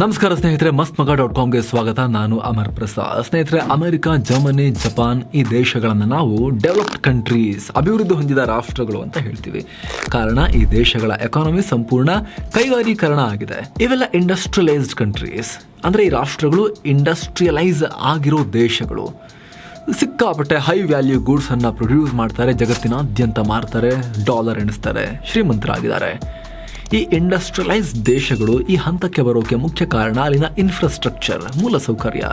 ನಮಸ್ಕಾರ ಸ್ನೇಹಿತರೆ ಮಸ್ತ್ ಮಗ ಡಾಟ್ ಕಾಮ್ಗೆ ಸ್ವಾಗತ. ನಾನು ಅಮರ್ ಪ್ರಸಾದ್. ಸ್ನೇಹಿತರೆ, ಅಮೆರಿಕ, ಜರ್ಮನಿ, ಜಪಾನ್ ಈ ದೇಶಗಳನ್ನು ನಾವು ಡೆವಲಪ್ಡ್ ಕಂಟ್ರೀಸ್, ಅಭಿವೃದ್ಧಿ ಹೊಂದಿದ ರಾಷ್ಟ್ರಗಳು ಅಂತ ಹೇಳ್ತೀವಿ. ಕಾರಣ, ಈ ದೇಶಗಳ ಎಕಾನಮಿ ಸಂಪೂರ್ಣ ಕೈಗಾರೀಕರಣ ಆಗಿದೆ. ಇವೆಲ್ಲ ಇಂಡಸ್ಟ್ರಿಯಲೈಸ್ಡ್ ಕಂಟ್ರೀಸ್ ಅಂದರೆ ಈ ರಾಷ್ಟ್ರಗಳು ಇಂಡಸ್ಟ್ರಿಯಲೈಸ್ ಆಗಿರೋ ದೇಶಗಳು. ಸಿಕ್ಕಾಪಟ್ಟೆ ಹೈ ವ್ಯಾಲ್ಯೂ ಗೂಡ್ಸನ್ನು ಪ್ರೊಡ್ಯೂಸ್ ಮಾಡ್ತಾರೆ, ಜಗತ್ತಿನಾದ್ಯಂತ ಮಾರ್ತಾರೆ ಡಾಲರ್ ಎಣಿಸ್ತಾರೆ, ಶ್ರೀಮಂತರಾಗಿದ್ದಾರೆ. ಈ ಇಂಡಸ್ಟ್ರಿಯಲೈಸ್ ದೇಶಗಳು ಈ ಹಂತಕ್ಕೆ ಬರೋಕೆ ಮುಖ್ಯ ಕಾರಣ ಅಲ್ಲಿನ ಇನ್ಫ್ರಾಸ್ಟ್ರಕ್ಚರ್ ಮೂಲಸೌಕರ್ಯ.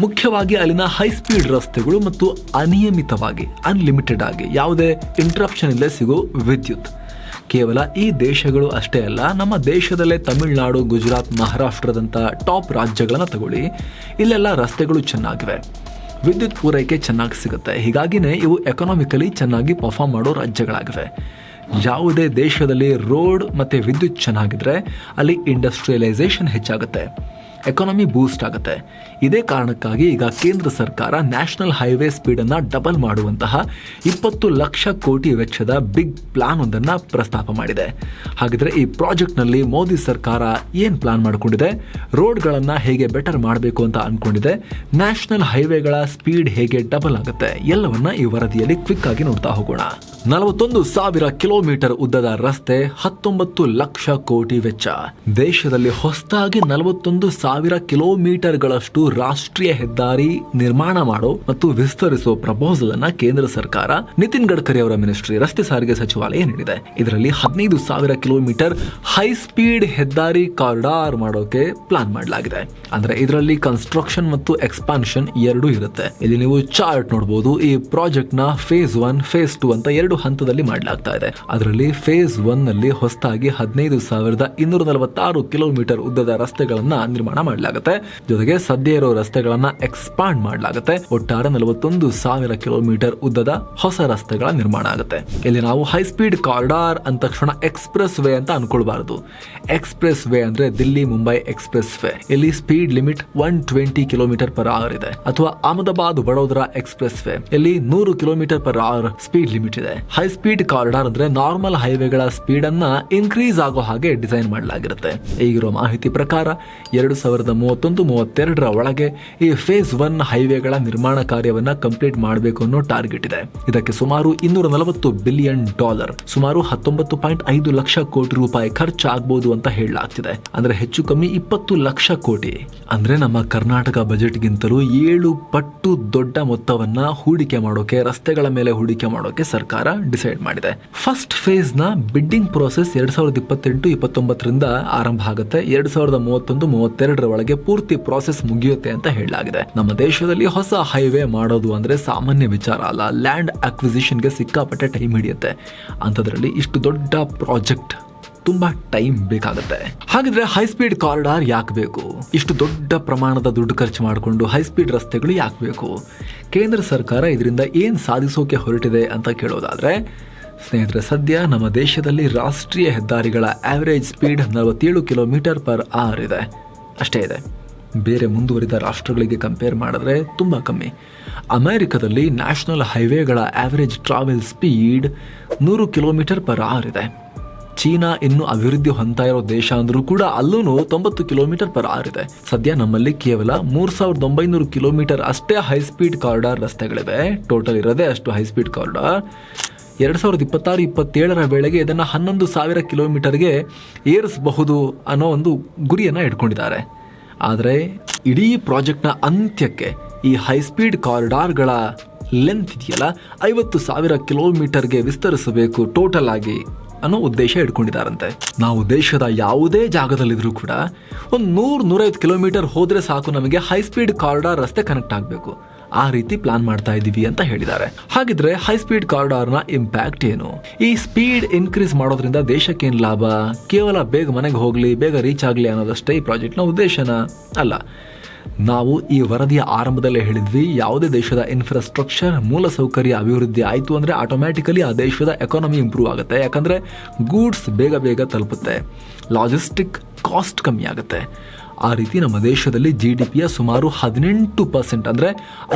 ಮುಖ್ಯವಾಗಿ ಅಲ್ಲಿನ ಹೈ ಸ್ಪೀಡ್ ರಸ್ತೆಗಳು ಮತ್ತು ಅನಿಯಮಿತವಾಗಿ ಅನ್ಲಿಮಿಟೆಡ್ ಆಗಿ ಯಾವುದೇ ಇಂಟ್ರಪ್ಷನ್ ಇಲ್ಲದೆ ಸಿಗೋ ವಿದ್ಯುತ್. ಕೇವಲ ಈ ದೇಶಗಳು ಅಷ್ಟೇ ಅಲ್ಲ, ನಮ್ಮ ದೇಶದಲ್ಲೇ ತಮಿಳುನಾಡು, ಗುಜರಾತ್, ಮಹಾರಾಷ್ಟ್ರದಂಥ ಟಾಪ್ ರಾಜ್ಯಗಳನ್ನು ತಗೊಳ್ಳಿ. ಇಲ್ಲೆಲ್ಲ ರಸ್ತೆಗಳು ಚೆನ್ನಾಗಿವೆ. ವಿದ್ಯುತ್ ಪೂರೈಕೆ ಚೆನ್ನಾಗಿ ಸಿಗುತ್ತೆ. ಹೀಗಾಗಿನೇ ಇವು ಎಕನಾಮಿಕಲಿ ಚೆನ್ನಾಗಿ ಪರ್ಫಾರ್ಮ್ ಮಾಡೋ ರಾಜ್ಯಗಳಾಗಿವೆ. ಯಾವುದೇ ದೇಶದಲ್ಲಿ ರೋಡ್ ಮತ್ತು ವಿದ್ಯುತ್ ಚೆನ್ನಾಗಿದ್ರೆ ಅಲ್ಲಿ ಇಂಡಸ್ಟ್ರಿಯಲೈಸೇಷನ್ ಹೆಚ್ಚಾಗುತ್ತೆ. ಎಕಾನಮಿ ಬೂಸ್ಟ್ ಆಗುತ್ತೆ. ಇದೇ ಕಾರಣಕ್ಕಾಗಿ ಈಗ ಕೇಂದ್ರ ಸರ್ಕಾರ ನ್ಯಾಷನಲ್ ಹೈವೇ ಸ್ಪೀಡನ್ನು ಡಬಲ್ ಮಾಡುವಂತಹ ಇಪ್ಪತ್ತು ಲಕ್ಷ ಕೋಟಿ ವೆಚ್ಚದ ಬಿಗ್ ಪ್ಲಾನ್ ಒಂದನ್ನು ಪ್ರಸ್ತಾಪ ಮಾಡಿದೆ. ಹಾಗಿದ್ರೆ ಈ ಪ್ರಾಜೆಕ್ಟ್ನಲ್ಲಿ ಮೋದಿ ಸರ್ಕಾರ ಏನು ಪ್ಲಾನ್ ಮಾಡಿಕೊಂಡಿದೆ? ರೋಡ್ಗಳನ್ನು ಹೇಗೆ ಬೆಟರ್ ಮಾಡಬೇಕು ಅಂತ ಅನ್ಕೊಂಡಿದೆ? ನ್ಯಾಷನಲ್ ಹೈವೇಗಳ ಸ್ಪೀಡ್ ಹೇಗೆ ಡಬಲ್ ಆಗುತ್ತೆ? ಎಲ್ಲವನ್ನ ಈ ವರದಿಯಲ್ಲಿ ಕ್ವಿಕ್ ಆಗಿ ನೋಡ್ತಾ ಹೋಗೋಣ. ನಲವತ್ತೊಂದು ಸಾವಿರ ಕಿಲೋಮೀಟರ್ ಉದ್ದದ ರಸ್ತೆ ಹತ್ತೊಂಬತ್ತು ಲಕ್ಷ ಕೋಟಿ ವೆಚ್ಚ. ದೇಶದಲ್ಲಿ ಹೊಸದಾಗಿ ನಲವತ್ತೊಂದು ಸಾವಿರ ಕಿಲೋಮೀಟರ್ಗಳಷ್ಟು ರಾಷ್ಟ್ರೀಯ ಹೆದ್ದಾರಿ ನಿರ್ಮಾಣ ಮಾಡೋ ಮತ್ತು ವಿಸ್ತರಿಸುವ ಪ್ರಪೋಸಲ್ ಅನ್ನ ಕೇಂದ್ರ ಸರ್ಕಾರ ನಿತಿನ್ ಗಡ್ಕರಿ ಅವರ ಮಿನಿಸ್ಟ್ರಿ ರಸ್ತೆ ಸಾರಿಗೆ ಸಚಿವಾಲಯ ನೀಡಿದೆ. ಇದರಲ್ಲಿ ಹದಿನೈದು ಸಾವಿರ ಕಿಲೋಮೀಟರ್ ಹೈ ಸ್ಪೀಡ್ ಹೆದ್ದಾರಿ ಕಾರಿಡಾರ್ ಮಾಡೋಕೆ ಪ್ಲಾನ್ ಮಾಡಲಾಗಿದೆ. ಅಂದ್ರೆ ಇದರಲ್ಲಿ ಕನ್ಸ್ಟ್ರಕ್ಷನ್ ಮತ್ತು ಎಕ್ಸ್ಪಾನ್ಷನ್ ಎರಡು ಇರುತ್ತೆ. ಇಲ್ಲಿ ನೀವು ಚಾರ್ಟ್ ನೋಡಬಹುದು ಈ ಪ್ರಾಜೆಕ್ಟ್ನ ಫೇಸ್ ಒನ್ ಫೇಸ್ ಟು ಅಂತ ಎರಡು ಹಂತದಲ್ಲಿ ಮಾಡಲಾಗ್ತಾ ಇದೆ. ಅದರಲ್ಲಿ ಫೇಸ್ ಒನ್ನಲ್ಲಿ ಹೊಸದಾಗಿ ಹದಿನೈದು ಸಾವಿರದ ಇನ್ನೂರ ನಲವತ್ತಾರು ಕಿಲೋಮೀಟರ್ ಉದ್ದದ ರಸ್ತೆಗಳನ್ನ ನಿರ್ಮಾಣ ಮಾಡಲಾಗುತ್ತೆ. ಜೊತೆಗೆ ಸದ್ಯ ಇರೋ ರಸ್ತೆಗಳನ್ನ ಎಕ್ಸ್ಪಾಂಡ್ ಮಾಡಲಾಗುತ್ತೆ. ಒಟ್ಟಾರೆ ನಲವತ್ತೊಂದು ಸಾವಿರ ಕಿಲೋಮೀಟರ್ ಉದ್ದದ ಹೊಸ ರಸ್ತೆಗಳ ನಿರ್ಮಾಣ ಆಗುತ್ತೆ. ಇಲ್ಲಿ ನಾವು ಹೈ ಸ್ಪೀಡ್ ಕಾರಿಡಾರ್ ಅಂದ ತಕ್ಷಣ ಎಕ್ಸ್ಪ್ರೆಸ್ ವೇ ಅಂತ ಅನ್ಕೊಳ್ಬಾರದು. ಎಕ್ಸ್ಪ್ರೆಸ್ ವೇ ಅಂದ್ರೆ ದಿಲ್ಲಿ ಮುಂಬೈ ಎಕ್ಸ್ಪ್ರೆಸ್ ವೇ ಇಲ್ಲಿ speed limit one twenty kilometre per hour ಇದೆ. ಅಥವಾ ಅಹಮದಾಬಾದ್ ವಡೋದರಾ ಎಕ್ಸ್ಪ್ರೆಸ್ ವೇ ಇಲ್ಲಿ ನೂರು kilometre per hour speed limit ಇದೆ. ಹೈ ಸ್ಪೀಡ್ ಕಾರಿಡಾರ್ ಅಂದ್ರೆ ನಾರ್ಮಲ್ ಹೈವೇಗಳ ಸ್ಪೀಡ್ ಅನ್ನ ಇನ್ಕ್ರೀಸ್ ಆಗೋ ಹಾಗೆ ಡಿಸೈನ್ ಮಾಡಲಾಗಿರುತ್ತೆ. ಈಗಿರೋ ಮಾಹಿತಿ ಪ್ರಕಾರ ಎರಡು ಮೂವತ್ತೊಂದು, ಮೂವತ್ತೆರಡರ ಒಳಗೆ ಈ ಫೇಸ್ ಒನ್ ಹೈವೇಗಳ ನಿರ್ಮಾಣ ಕಾರ್ಯವನ್ನ ಕಂಪ್ಲೀಟ್ ಮಾಡಬೇಕು ಅನ್ನೋ ಟಾರ್ಗೆಟ್ ಇದೆ. ಇದಕ್ಕೆ ಸುಮಾರು ಇನ್ನೂರ ನಲವತ್ತು ಬಿಲಿಯನ್ ಡಾಲರ್ ಸುಮಾರು ಹತ್ತೊಂಬತ್ತು ಪಾಯಿಂಟ್ ಐದು ಲಕ್ಷ ಕೋಟಿ ರೂಪಾಯಿ ಖರ್ಚಾಗಬಹುದು ಅಂತ ಹೇಳಲಾಗ್ತಿದೆ. ಅಂದ್ರೆ ಹೆಚ್ಚು ಕಮ್ಮಿ ಇಪ್ಪತ್ತು ಲಕ್ಷ ಕೋಟಿ. ಅಂದ್ರೆ ನಮ್ಮ ಕರ್ನಾಟಕ ಬಜೆಟ್ಗಿಂತಲೂ ಏಳು ಪಟ್ಟು ದೊಡ್ಡ ಮೊತ್ತವನ್ನ ಹೂಡಿಕೆ ಮಾಡೋಕೆ, ರಸ್ತೆಗಳ ಮೇಲೆ ಹೂಡಿಕೆ ಮಾಡೋಕೆ ಸರ್ಕಾರ ಡಿಸೈಡ್ ಮಾಡಿದೆ. ಫಸ್ಟ್ ಫೇಸ್ನ ಬಿಡ್ಡಿಂಗ್ ಪ್ರೋಸೆಸ್ ಎರಡ್ ಸಾವಿರದ ಇಪ್ಪತ್ತೆಂಟು, ಇಪ್ಪತ್ತೊಂಬತ್ತರಿಂದ ಆರಂಭ ಆಗುತ್ತೆ. ಎರಡ್ ಸಾವಿರದ ಮೂವತ್ತೊಂದು, ಮೂವತ್ತೆರಡರ ಒಳಗೆ ಪೂರ್ತಿ ಪ್ರಾಸೆಸ್ ಮುಗಿಯುತ್ತೆ ಅಂತ ಹೇಳಲಾಗಿದೆ. ನಮ್ಮ ದೇಶದಲ್ಲಿ ಹೊಸ ಹೈವೇ ಮಾಡೋದು ಅಂದ್ರೆ ಸಾಮಾನ್ಯ ವಿಚಾರ ಅಲ್ಲ. ಲ್ಯಾಂಡ್ ಅಕ್ವಿಸಿಷನ್ಗೆ ಸಿಕ್ಕಾಪಟ್ಟೆ ಟೈಮ್ ಹಿಡಿಯುತ್ತೆ. ಅಂಥದ್ರಲ್ಲಿ ಇಷ್ಟು ದೊಡ್ಡ ಪ್ರಾಜೆಕ್ಟ್ ತುಂಬಾ ಟೈಮ್ ಬೇಕಾಗುತ್ತೆ. ಹಾಗಿದ್ರೆ ಹೈ ಸ್ಪೀಡ್ ಕಾರಿಡಾರ್ ಯಾಕೆ ಬೇಕು? ಇಷ್ಟು ದೊಡ್ಡ ಪ್ರಮಾಣದ ದುಡ್ಡು ಖರ್ಚು ಮಾಡಿಕೊಂಡು ಹೈ ಸ್ಪೀಡ್ ರಸ್ತೆಗಳು ಯಾಕೆ ಬೇಕು? ಕೇಂದ್ರ ಸರ್ಕಾರ ಇದರಿಂದ ಏನು ಸಾಧಿಸೋಕೆ ಹೊರಟಿದೆ ಅಂತ ಕೇಳೋದಾದ್ರೆ, ಸ್ನೇಹಿತರೆ, ಸದ್ಯ ನಮ್ಮ ದೇಶದಲ್ಲಿ ರಾಷ್ಟ್ರೀಯ ಹೆದ್ದಾರಿಗಳ ಆವರೇಜ್ ಸ್ಪೀಡ್ ನಲವತ್ತೇಳು ಕಿಲೋಮೀಟರ್ ಪರ್ ಅವರ್ ಇದೆ. ಅಷ್ಟೇ ಇದೆ. ಬೇರೆ ಮುಂದುವರಿದ ರಾಷ್ಟ್ರಗಳಿಗೆ ಕಂಪೇರ್ ಮಾಡಿದ್ರೆ ತುಂಬ ಕಮ್ಮಿ. ಅಮೆರಿಕದಲ್ಲಿ ನ್ಯಾಷನಲ್ ಹೈವೇಗಳ ಆವರೇಜ್ ಟ್ರಾವೆಲ್ ಸ್ಪೀಡ್ ನೂರು ಕಿಲೋಮೀಟರ್ ಪರ್ ಆರ್ ಇದೆ. ಚೀನಾ ಇನ್ನೂ ಅಭಿವೃದ್ಧಿ ಹೊಂದ್ತಾ ಇರೋ ದೇಶ ಅಂದರೂ ಕೂಡ ಅಲ್ಲೂ ತೊಂಬತ್ತು ಕಿಲೋಮೀಟರ್ ಪರ್ ಆರ್ ಇದೆ. ಸದ್ಯ ನಮ್ಮಲ್ಲಿ ಕೇವಲ ಮೂರು ಸಾವಿರದ ಒಂಬೈನೂರು ಕಿಲೋಮೀಟರ್ ಅಷ್ಟೇ ಹೈ ಸ್ಪೀಡ್ ಕಾರಿಡಾರ್ ರಸ್ತೆಗಳಿವೆ. ಟೋಟಲ್ ಇರೋದೇ ಅಷ್ಟು ಹೈ ಸ್ಪೀಡ್ ಕಾರಿಡಾರ್ ಎರಡು ಸಾವಿರದ ಇಪ್ಪತ್ತಾರು, ಇಪ್ಪತ್ತೇಳರ ವೇಳೆಗೆ ಇದನ್ನು ಹನ್ನೊಂದು ಸಾವಿರ ಕಿಲೋಮೀಟರ್ಗೆ ಏರಿಸಬಹುದು ಅನ್ನೋ ಒಂದು ಗುರಿಯನ್ನು ಇಟ್ಕೊಂಡಿದ್ದಾರೆ. ಆದರೆ ಇಡೀ ಪ್ರಾಜೆಕ್ಟ್ನ ಅಂತ್ಯಕ್ಕೆ ಈ ಹೈ ಸ್ಪೀಡ್ ಕಾರಿಡಾರ್ಗಳ ಲೆಂತ್ ಇದೆಯಲ್ಲ, ಐವತ್ತು ಸಾವಿರ ಕಿಲೋಮೀಟರ್ಗೆ ವಿಸ್ತರಿಸಬೇಕು ಟೋಟಲ್ ಆಗಿ ಅನ್ನೋ ಉದ್ದೇಶ ಇಟ್ಕೊಂಡಿದ್ದಾರಂತೆ. ನಾವು ದೇಶದ ಯಾವುದೇ ಜಾಗದಲ್ಲಿದ್ದರೂ ಕೂಡ ಒಂದು ನೂರು ನೂರೈವತ್ತು ಕಿಲೋಮೀಟರ್ ಹೋದರೆ ಸಾಕು ನಮಗೆ ಹೈ ಸ್ಪೀಡ್ ಕಾರಿಡಾರ್ ರಸ್ತೆ ಕನೆಕ್ಟ್ ಆಗಬೇಕು. ಆ ರೀತಿ ಪ್ಲಾನ್ ಮಾಡ್ತಾ ಇದ್ದೀವಿ ಅಂತ ಹೇಳಿದ್ದಾರೆ. ಹಾಗಿದ್ರೆ ಹೈ ಸ್ಪೀಡ್ ಕಾರಿಡಾರ್ನ ಇಂಪ್ಯಾಕ್ಟ್ ಏನು? ಈ ಸ್ಪೀಡ್ ಇನ್ಕ್ರೀಸ್ ಮಾಡೋದ್ರಿಂದ ದೇಶಕ್ಕೆ ಏನ್ ಲಾಭ? ಕೇವಲ ಬೇಗ ಮನೆಗೆ ಹೋಗ್ಲಿ, ಬೇಗ ರೀಚ್ ಆಗಲಿ ಅನ್ನೋದಷ್ಟೇ ಈ ಪ್ರಾಜೆಕ್ಟ್ನ ಉದ್ದೇಶನ? ಅಲ್ಲ. ನಾವು ಈ ವರದಿಯ ಆರಂಭದಲ್ಲೇ ಹೇಳಿದ್ವಿ, ಯಾವುದೇ ದೇಶದ ಇನ್ಫ್ರಾಸ್ಟ್ರಕ್ಚರ್ ಮೂಲಸೌಕರ್ಯ ಅಭಿವೃದ್ಧಿ ಆಯಿತು ಅಂದರೆ ಆಟೋಮ್ಯಾಟಿಕಲಿ ಆ ದೇಶದ ಎಕಾನಮಿ ಇಂಪ್ರೂವ್ ಆಗುತ್ತೆ. ಯಾಕಂದರೆ ಗೂಡ್ಸ್ ಬೇಗ ಬೇಗ ತಲುಪುತ್ತೆ. ಲಾಜಿಸ್ಟಿಕ್ ಕಾಸ್ಟ್ ಕಮ್ಮಿ ಆಗುತ್ತೆ. ಆ ರೀತಿ ನಮ್ಮ ದೇಶದಲ್ಲಿ ಜಿ ಡಿ ಪಿಯ ಸುಮಾರು ಹದಿನೆಂಟು ಪರ್ಸೆಂಟ್ ಅಂದರೆ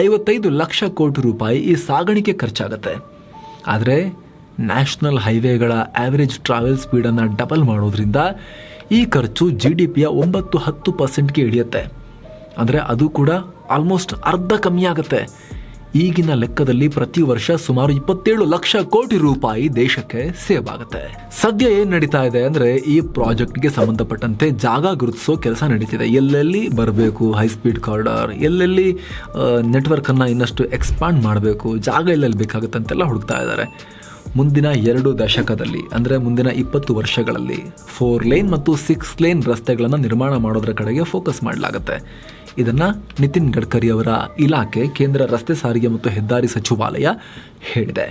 ಐವತ್ತೈದು ಲಕ್ಷ ಕೋಟಿ ರೂಪಾಯಿ ಈ ಸಾಗಾಣಿಕೆ ಖರ್ಚಾಗುತ್ತೆ. ಆದರೆ ನ್ಯಾಷನಲ್ ಹೈವೇಗಳ ಆವರೇಜ್ ಟ್ರಾವೆಲ್ ಸ್ಪೀಡನ್ನು ಡಬಲ್ ಮಾಡೋದ್ರಿಂದ ಈ ಖರ್ಚು ಜಿ ಡಿ ಪಿಯ ಒಂಬತ್ತು ಹತ್ತು ಪರ್ಸೆಂಟ್ಗೆ ಇಳಿಯುತ್ತೆ. ಅಂದರೆ ಅದು ಕೂಡ ಆಲ್ಮೋಸ್ಟ್ ಅರ್ಧ ಕಮ್ಮಿ ಆಗುತ್ತೆ. ಈಗಿನ ಲೆಕ್ಕದಲ್ಲಿ ಪ್ರತಿ ವರ್ಷ ಸುಮಾರು ಇಪ್ಪತ್ತೇಳು ಲಕ್ಷ ಕೋಟಿ ರೂಪಾಯಿ ದೇಶಕ್ಕೆ ಸೇವ್ ಆಗುತ್ತೆ ಸದ್ಯ ಏನ್ ನಡೀತಾ ಇದೆ ಅಂದ್ರೆ ಈ ಪ್ರಾಜೆಕ್ಟ್ಗೆ ಸಂಬಂಧಪಟ್ಟಂತೆ ಜಾಗ ಗುರುತಿಸೋ ಕೆಲಸ ನಡೀತಿದೆ. ಎಲ್ಲೆಲ್ಲಿ ಬರಬೇಕು? ಹೈ ಸ್ಪೀಡ್ ಕಾರಿಡಾರ್ ಎಲ್ಲೆಲ್ಲಿ ನೆಟ್ವರ್ಕ್ ಅನ್ನ ಇನ್ನಷ್ಟು ಎಕ್ಸ್ಪಾಂಡ್ ಮಾಡಬೇಕು? ಜಾಗ ಎಲ್ಲೆಲ್ಲಿ ಬೇಕಾಗುತ್ತೆ ಅಂತೆಲ್ಲ ಹುಡುಕ್ತಾ ಇದ್ದಾರೆ. ಮುಂದಿನ ಎರಡು ದಶಕದಲ್ಲಿ, ಅಂದರೆ ಮುಂದಿನ ಇಪ್ಪತ್ತು ವರ್ಷಗಳಲ್ಲಿ ಫೋರ್ ಲೇನ್ ಮತ್ತು ಸಿಕ್ಸ್ ಲೇನ್ ರಸ್ತೆಗಳನ್ನು ನಿರ್ಮಾಣ ಮಾಡೋದ್ರ ಕಡೆಗೆ ಫೋಕಸ್ ಮಾಡಲಾಗುತ್ತೆ. ಇದನ್ನು ನಿತಿನ್ ಗಡ್ಕರಿ ಅವರ ಇಲಾಖೆ ಕೇಂದ್ರ ರಸ್ತೆ ಸಾರಿಗೆ ಮತ್ತು ಹೆದ್ದಾರಿ ಸಚಿವಾಲಯ ಹೇಳಿದೆ.